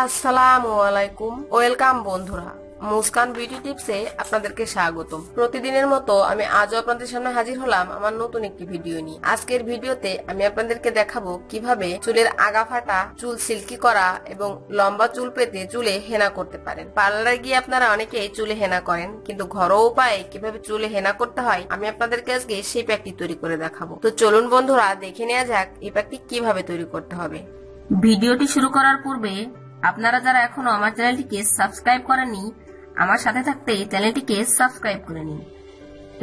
আসসালামু আলাইকুম। ওয়েলকাম বন্ধুরা। মুস্কান বিউটি টিপসে আপনাদেরকে স্বাগতম। প্রতিদিনের মতো আমি আজও আপনাদের সামনে হাজির হলাম আমার নতুন একটি ভিডিও নিয়ে। আজকের ভিডিওতে আমি আপনাদেরকে দেখাবো কীভাবে চুলের আগা ফাটা চুল সিল্কি করা এবং লম্বা চুল পেতে চুলে হেনা করতে পারেন। পার্লারে গিয়ে আপনারা অনেকেই চুলে হেনা করেন, কিন্তু ঘরোয়া উপায়ে কীভাবে চুলে হেনা করতে হয়, আমি আপনাদেরকে আজকে সেই প্যাকটি তৈরি করে দেখাবো। তো চলুন বন্ধুরা, দেখে নেওয়া যাক এই প্যাকটি কীভাবে তৈরি করতে হবে। ভিডিওটি শুরু করার পূর্বে আপনারা যারা এখনও আমার চ্যানেলটিকে সাবস্ক্রাইব করেননি, আমার সাথে থাকতে চ্যানেলটিকে সাবস্ক্রাইব করে নিন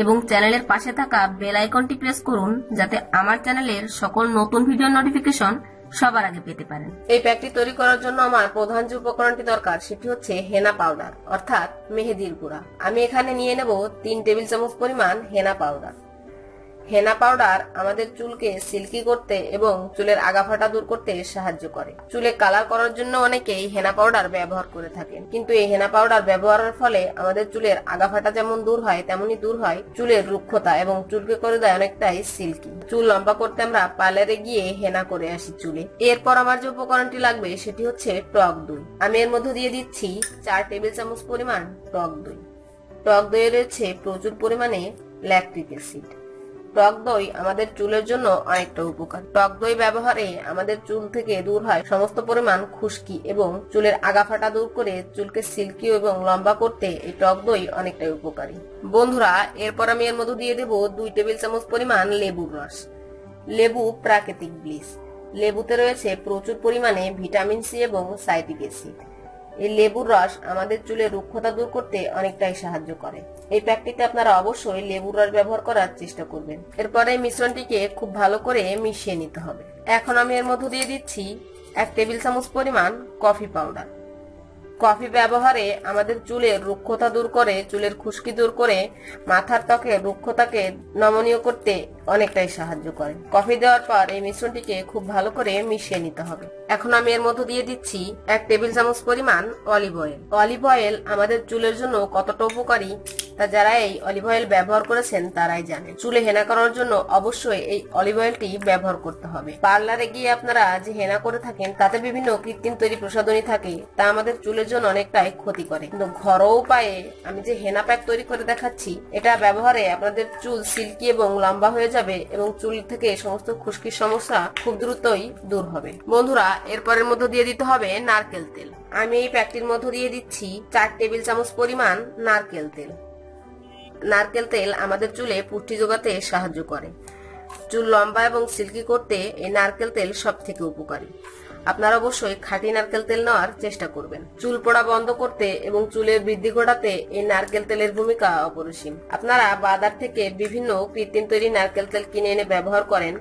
এবং চ্যানেলের পাশে থাকা বেল আইকনটি প্রেস করুন যাতে আমার চ্যানেলের সকল নতুন ভিডিও নোটিফিকেশন সবার আগে পেতে পারেন। এই প্যাকটি তৈরি করার জন্য আমার প্রধান যে উপকরণটি দরকার সেটি হচ্ছে হেনা পাউডার, অর্থাৎ মেহেদির গুঁড়া। আমি এখানে নিয়ে নেব তিন টেবিল চামচ পরিমাণ হেনা পাউডার। হেনা পাউডার আমাদের চুলকে সিল্কি করতে এবং চুলের আগাফাটা দূর করতে সাহায্য করে। চুলে কালার করার জন্য অনেকেই হেনা পাউডার ব্যবহার করে থাকেন। কিন্তু এই হেনা পাউডার ব্যবহারের ফলে আমাদের চুলের আগাফাটা যেমন দূর হয় তেমনি দূর হয় চুলের রুক্ষতা এবং চুলকে করে দেয় অনেকটাই সিল্কি। চুল লম্বা করতে আমরা পার্লারে গিয়ে হেনা করে আসি চুলে। এরপর আমার যে উপকরণটি লাগবে সেটি হচ্ছে টক দই। আমি এর মধ্যে দিয়ে দিচ্ছি চার টেবিল চামচ পরিমাণ টক দই। টক দইয়ে রয়েছে প্রচুর পরিমাণে ল্যাকটিক অ্যাসিড টক দই আমাদের চুলের জন্য অনেকটা উপকার। টক দই ব্যবহারে আমাদের চুল থেকে দূর হয় সমস্ত পরিমাণ খুশকি এবং চুলের আগাফাটা দূর করে চুলকে সিল্কি এবং লম্বা করতে এই টক দই অনেকটাই উপকারী। বন্ধুরা, এরপর আমি এর মধ্যে দিয়ে দেব দুই টেবিল চামচ পরিমাণ লেবুর রস। লেবু প্রাকৃতিক ব্লিচ। লেবুতে রয়েছে প্রচুর পরিমাণে ভিটামিন সি এবং সাইটিক অ্যাসিড। এই লেবুর রস আমাদের চুলের রুক্ষতা দূর করতে অনেকটাই সাহায্য করে। এই প্যাকটিতে আপনারা অবশ্যই লেবুর রস ব্যবহার করার চেষ্টা করবেন। এরপরে মিশ্রণটিকে খুব ভালো করে মিশিয়ে নিতে হবে। এখন আমি এর মধ্যে দিয়ে দিচ্ছি এক টেবিল চামচ পরিমাণ কফি পাউডার। কফি ব্যবহারে আমাদের চুলের রুক্ষতা দূর করে, চুলের খুশকি দূর করে, মাথার ত্বকে রুক্ষতাকে নমনীয় করতে অনেকটাই সাহায্য করে। কফি দেওয়ার পর এই মিশ্রণটিকে খুব ভালো করে মিশিয়ে নিতে হবে। এখন আমি এর মধ্যে দিয়ে দিচ্ছি এক টেবিল চামচ পরিমাণ অলিভ অয়েল। অলিভ অয়েল আমাদের চুলের জন্য কতটা উপকারী তা যারা এই অলিভ অয়েল ব্যবহার করেছেন তারাই জানেন চুলে হেনা করার জন্য অবশ্যই এই অলিভ অয়েলটি ব্যবহার করতে হবে। পার্লারে গিয়ে আপনারা যে হেনা করে থাকেন, তাতে বিভিন্ন কৃত্রিম তৈরি প্রসাধনী থাকে, তা আমাদের চুলের জন্য অনেকটাই ক্ষতি করে কিন্তু ঘরোয়া উপায়ে আমি যে হেনা প্যাক তৈরি করে দেখাচ্ছি, এটা ব্যবহারে আপনাদের চুল সিল্কি এবং লম্বা হয়ে যাবে এবং চুল থেকে সমস্ত খুশকির সমস্যা খুব দ্রুতই দূর হবে। বন্ধুরা, এরপরের মধ্যে দিয়ে দিতে হবে নারকেল তেল। আমি এই প্যাকটির মধ্যে দিয়ে দিচ্ছি চার টেবিল চামচ পরিমাণ নারকেল তেল। নারকেল তেল আমাদের চুলে পুষ্টি যোগাতে সাহায্য করে। চুল লম্বা এবং সিল্কি করতে এই নারকেল তেল সব থেকে উপকারী। আপনারা অবশ্যই খাঁটি নারকেল তেল নেওয়ার চেষ্টা করবেন। চুল পড়া বন্ধ করতে এবং চুলের বৃদ্ধি ঘটাতে এই নারকেল তেলের ভূমিকা অপরিসীম। আপনারা বাজার থেকে বিভিন্ন কৃত্রিম তৈরি নারকেল তেল কিনে এনে ব্যবহার করেন,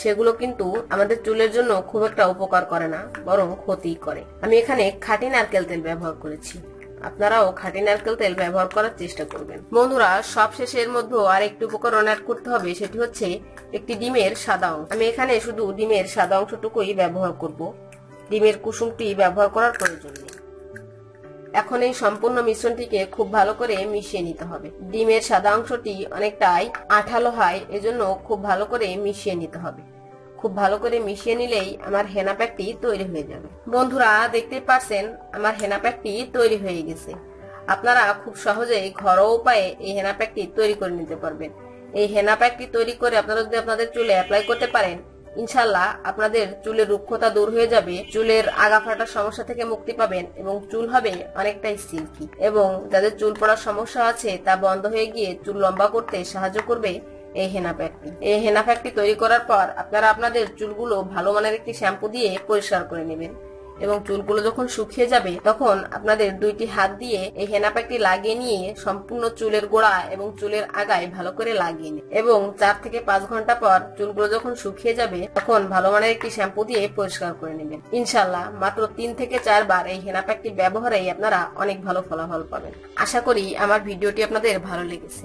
সেগুলো কিন্তু আমাদের চুলের জন্য খুব একটা উপকার করে না, বরং ক্ষতি করে। আমি এখানে খাঁটি নারকেল তেল ব্যবহার করেছি। আপনারাও খাঁটি নারকেল তেল ব্যবহার করার চেষ্টা করবেন। বন্ধুরা সব শেষে এর মধ্যে আর একটি উপকরণ অ্যাড করতে হবে, সেটি হচ্ছে একটি ডিমের সাদা অংশ। আমি এখানে শুধু ডিমের সাদা অংশটুকুই ব্যবহার করব। ডিমের কুসুমটি ব্যবহার করার প্রয়োজন নেই। এখন এই সম্পূর্ণ মিশ্রণটিকে খুব ভালো করে মিশিয়ে নিতে হবে। ডিমের সাদা অংশটি অনেকটাই আঠালো হয়, এজন্য খুব ভালো করে মিশিয়ে নিতে হবে। খুব ভালো করে মিশিয়ে নিলেই আমার হেনা প্যাকটি তৈরি হয়ে যাবে। বন্ধুরা, দেখতে পারছেন আমার হেনা প্যাকটি তৈরি হয়ে গেছে। আপনারা খুব সহজেই ঘরোয়া উপায়ে এই হেনা প্যাকটি তৈরি করে নিতে পারবেন। এই হেনা প্যাকটি তৈরি করে আপনারা যদি আপনাদের চুলে অ্যাপ্লাই করতে পারেন ইনশাল্লাহ আপনাদের চুলের রুক্ষতা দূর হয়ে যাবে, চুলের আগা ফাটার সমস্যা থেকে মুক্তি পাবেন এবং চুল হবে অনেকটাই সিল্কি এবং যাদের চুল পড়ার সমস্যা আছে তা বন্ধ হয়ে গিয়ে চুল লম্বা করতে সাহায্য করবে এই হেনা প্যাকটি। এই হেনা প্যাকটি তৈরি করার পর আপনারা আপনাদের চুলগুলো ভালো মানের একটি শ্যাম্পু দিয়ে পরিষ্কার করে নেবেন এবং চুলগুলো যখন শুকিয়ে যাবে, তখন আপনাদের দুইটি হাত দিয়ে এই হেনা প্যাকটি লাগিয়ে নিয়ে সম্পূর্ণ চুলের গোড়া এবং চুলের আগায় ভালো করে লাগিয়ে নিন এবং চার থেকে পাঁচ ঘণ্টা পর চুলগুলো যখন শুকিয়ে যাবে, তখন ভালো মানের একটি শ্যাম্পু দিয়ে পরিষ্কার করে নেবেন। ইনশাল্লাহ মাত্র তিন থেকে চারবার এই হেনা প্যাকটি ব্যবহারেই আপনারা অনেক ভালো ফলাফল পাবেন। আশা করি আমার ভিডিওটি আপনাদের ভালো লেগেছে।